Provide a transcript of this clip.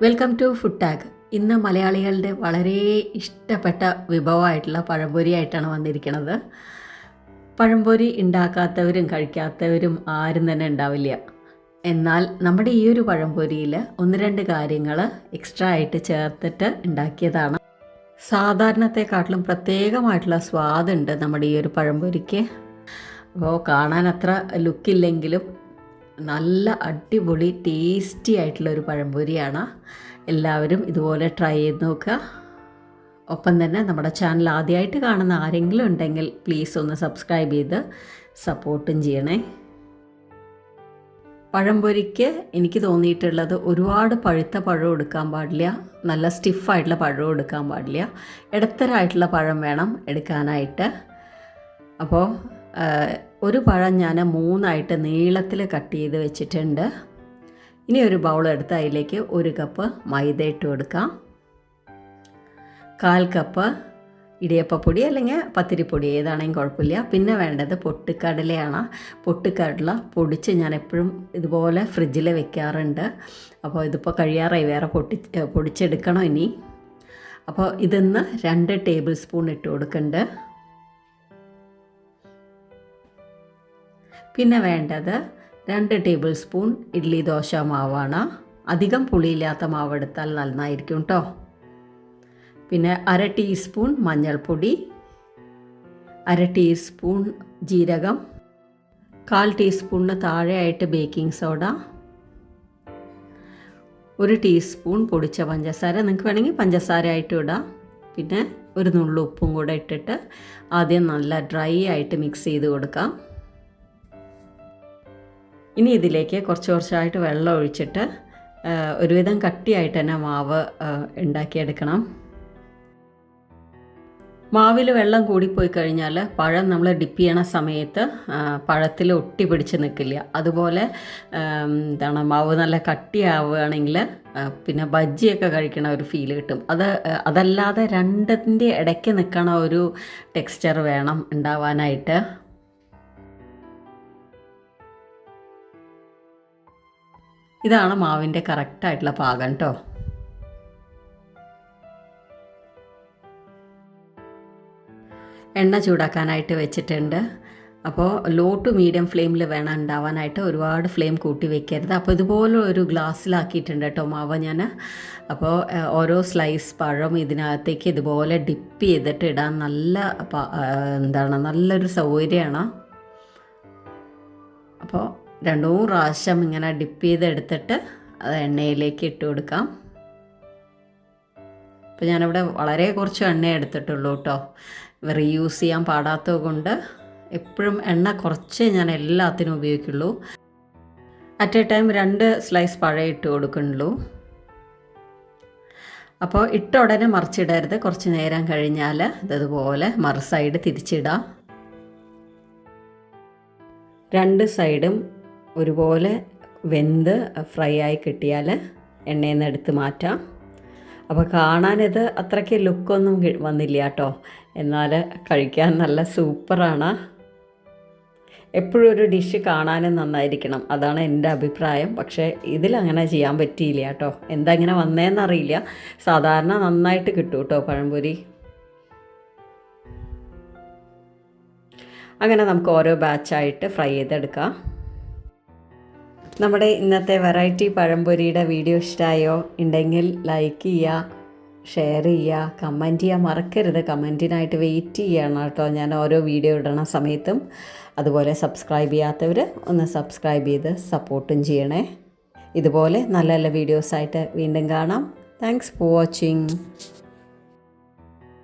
Welcome to food tag ഇന്ന് മലയാളികളുടെ വളരെ ഇഷ്ടപ്പെട്ട വിഭവമായിട്ടുള്ള പഴംപൊരി ആയിട്ടാണ് വന്നിരിക്കുന്നത്. പഴംപൊരി ഉണ്ടാക്കാത്തവരും കഴിക്കാത്തവരും ആരും തന്നെ ഉണ്ടാവില്ല. എന്നാൽ നമ്മുടെ ഈ ഒരു പഴംപൊരിയിൽ ഒന്ന് രണ്ട് കാര്യങ്ങൾ എക്സ്ട്രാ ആയിട്ട് ചേർത്തിട്ട് ഉണ്ടാക്കിയതാണ്. സാധാരണത്തെക്കാട്ടിലും പ്രത്യേകമായിട്ടുള്ള സ്വാദുണ്ട് നമ്മുടെ ഈ ഒരു പഴംപൊരിക്ക്. അപ്പോൾ കാണാൻ അത്ര ലുക്കില്ലെങ്കിലും നല്ല അടിപൊളി ടേസ്റ്റി ആയിട്ടുള്ള ഒരു പഴംപൊരിയാണ്. എല്ലാവരും ഇതുപോലെ ട്രൈ ചെയ്ത് നോക്കുക. ഒപ്പം തന്നെ നമ്മുടെ ചാനൽ ആദ്യമായിട്ട് കാണുന്ന ആരെങ്കിലും ഉണ്ടെങ്കിൽ പ്ലീസ് ഒന്ന് സബ്സ്ക്രൈബ് ചെയ്ത് സപ്പോർട്ടും ചെയ്യണേ. പഴംപൊരിക്ക് എനിക്ക് തോന്നിയിട്ടുള്ളത് ഒരുപാട് പഴുത്ത പഴം എടുക്കാൻ പാടില്ല. നല്ല സ്റ്റിഫായിട്ടുള്ള പഴം എടുക്കാൻ പാടില്ല. ഇടത്തരമായിട്ടുള്ള പഴം വേണം എടുക്കാനായിട്ട്. അപ്പോൾ ഒരു പഴം ഞാൻ മൂന്നായിട്ട് നീളത്തിൽ കട്ട് ചെയ്ത് വെച്ചിട്ടുണ്ട്. ഇനി ഒരു ബൗൾ എടുത്ത് അതിലേക്ക് ഒരു കപ്പ് മൈദ ഇട്ട് കൊടുക്കാം. കാൽ കപ്പ് ഇടിയപ്പപ്പൊടി അല്ലെങ്കിൽ പത്തിരിപ്പൊടി ഏതാണെങ്കിലും കുഴപ്പമില്ല. പിന്നെ വേണ്ടത് പൊട്ടിക്കടലയാണ് പൊട്ടിക്കടല പൊടിച്ച് ഞാൻ എപ്പോഴും ഇതുപോലെ ഫ്രിഡ്ജിൽ വെക്കാറുണ്ട്. അപ്പോൾ ഇതിപ്പോൾ കഴിയാറായി. വേറെ പൊട്ടി പൊടിച്ചെടുക്കണം ഇനി. അപ്പോൾ ഇതിന്ന് രണ്ട് ടേബിൾ സ്പൂൺ ഇട്ട് കൊടുക്കുന്നുണ്ട് പിന്നെ വേണ്ടത് രണ്ട് ടേബിൾ സ്പൂൺ ഇഡ്ലി ദോശ മാവാണ്. അധികം പുളിയില്ലാത്ത മാവ് എടുത്താൽ നന്നായിരിക്കും കേട്ടോ പിന്നെ അര ടീസ്പൂൺ മഞ്ഞൾപ്പൊടി അര ടീസ്പൂൺ ജീരകം കാൽ ടീസ്പൂണിന് താഴെയായിട്ട് ബേക്കിംഗ് സോഡ ഒരു ടീസ്പൂൺ പൊടിച്ച പഞ്ചസാര. നിങ്ങൾക്ക് വേണമെങ്കിൽ പഞ്ചസാര ആയിട്ട് ഇടാം. പിന്നെ ഒരു നുള്ളു ഉപ്പും കൂടെ ഇട്ടിട്ട് ആദ്യം നല്ല ഡ്രൈ ആയിട്ട് മിക്സ് ചെയ്ത് കൊടുക്കാം. ഇനി ഇതിലേക്ക് കുറച്ച് കുറച്ചായിട്ട് വെള്ളം ഒഴിച്ചിട്ട് ഒരുവിധം കട്ടിയായിട്ട് തന്നെ മാവ് ഉണ്ടാക്കിയെടുക്കണം. മാവിൽ വെള്ളം കൂടിപ്പോയി കഴിഞ്ഞാൽ പഴം നമ്മൾ ഡിപ്പ് ചെയ്യണ സമയത്ത് പഴത്തിൽ ഒട്ടി പിടിച്ച് നിൽക്കില്ല അതുപോലെ എന്താണ് മാവ് നല്ല കട്ടിയാവുകയാണെങ്കിൽ പിന്നെ ബജ്ജിയൊക്കെ കഴിക്കണ ഒരു ഫീൽ കിട്ടും. അത് അതല്ലാതെ രണ്ടിന്റെ ഇടയ്ക്ക് നിൽക്കണ ഒരു ടെക്സ്ചർ വേണം ഉണ്ടാവാനായിട്ട്. ഇതാണ് മാവിന്റെ കറക്റ്റായിട്ടുള്ള പാകം കേട്ടോ എണ്ണ ചൂടാക്കാനായിട്ട് വെച്ചിട്ടുണ്ട്. അപ്പോൾ ലോ ടു മീഡിയം ഫ്ലെയിമിൽ വേണം ഉണ്ടാവാനായിട്ട്. ഒരുപാട് ഫ്ലെയിം കൂട്ടി വെക്കരുത്. അപ്പോൾ ഇതുപോലെ ഒരു ഗ്ലാസ്സിലാക്കിയിട്ടുണ്ട് കേട്ടോ മാവ് ഞാൻ അപ്പോൾ ഓരോ സ്ലൈസ് പഴം ഇതിനകത്തേക്ക് ഇതുപോലെ ഡിപ്പ് ചെയ്തിട്ട് ഇടാൻ നല്ല എന്താണ് നല്ലൊരു സൗകര്യമാണ്. അപ്പോൾ രണ്ടു മൂന്ന് പ്രാവശ്യം ഇങ്ങനെ ഡിപ്പ് ചെയ്തെടുത്തിട്ട് അത് എണ്ണയിലേക്ക് ഇട്ട് കൊടുക്കാം. അപ്പോൾ ഞാനിവിടെ വളരെ കുറച്ച് എണ്ണ എടുത്തിട്ടുള്ളൂ കേട്ടോ റീയൂസ് ചെയ്യാൻ പാടാത്തത് കൊണ്ട് എപ്പോഴും എണ്ണ കുറച്ച് ഞാൻ എല്ലാത്തിനും ഉപയോഗിക്കുള്ളൂ. അറ്റ് എ ടൈം രണ്ട് സ്ലൈസ് പഴം ഇട്ട് കൊടുക്കുന്നുള്ളൂ. അപ്പോൾ ഇട്ട ഉടനെ മറിച്ചിടരുത്. കുറച്ച് നേരം കഴിഞ്ഞാൽ ഇതുപോലെ മറു സൈഡ് തിരിച്ചിടാം. രണ്ട് സൈഡും ഒരുപോലെ വെന്ത് ഫ്രൈ ആയി കിട്ടിയാൽ എണ്ണയിൽ നിന്ന് എടുത്ത് മാറ്റാം. അപ്പോൾ കാണാനിത് അത്രയ്ക്ക് ലുക്കൊന്നും വന്നില്ല കേട്ടോ. എന്നാൽ കഴിക്കാൻ നല്ല സൂപ്പറാണ്. എപ്പോഴും ഒരു ഡിഷ് കാണാനും നന്നായിരിക്കണം. അതാണ് എന്റെ അഭിപ്രായം. പക്ഷേ ഇതിലങ്ങനെ ചെയ്യാൻ പറ്റിയില്ല കേട്ടോ. എന്താ ഇങ്ങനെ വന്നേന്നറിയില്ല. സാധാരണ നന്നായിട്ട് കിട്ടും കേട്ടോ പഴംപൊരി. അങ്ങനെ നമുക്ക് ഓരോ ബാച്ചായിട്ട് ഫ്രൈ ചെയ്തെടുക്കാം. നമ്മുടെ ഇന്നത്തെ വെറൈറ്റി പഴംപൊരിയുടെ വീഡിയോ ഇഷ്ടമായോ ഉണ്ടെങ്കിൽ ലൈക്ക് ചെയ്യുക ഷെയർ ചെയ്യുക കമന്റ് ചെയ്യുക മറക്കരുത്. കമന്റിനായിട്ട് വെയിറ്റ് ചെയ്യണം കേട്ടോ. ഞാൻ ഓരോ വീഡിയോ ഇടണ സമയത്തും. അതുപോലെ സബ്സ്ക്രൈബ് ചെയ്യാത്തവർ ഒന്ന് സബ്സ്ക്രൈബ് ചെയ്ത് സപ്പോർട്ടും ചെയ്യണേ. ഇതുപോലെ നല്ല നല്ല വീഡിയോസായിട്ട് വീണ്ടും കാണാം. Thanks for watching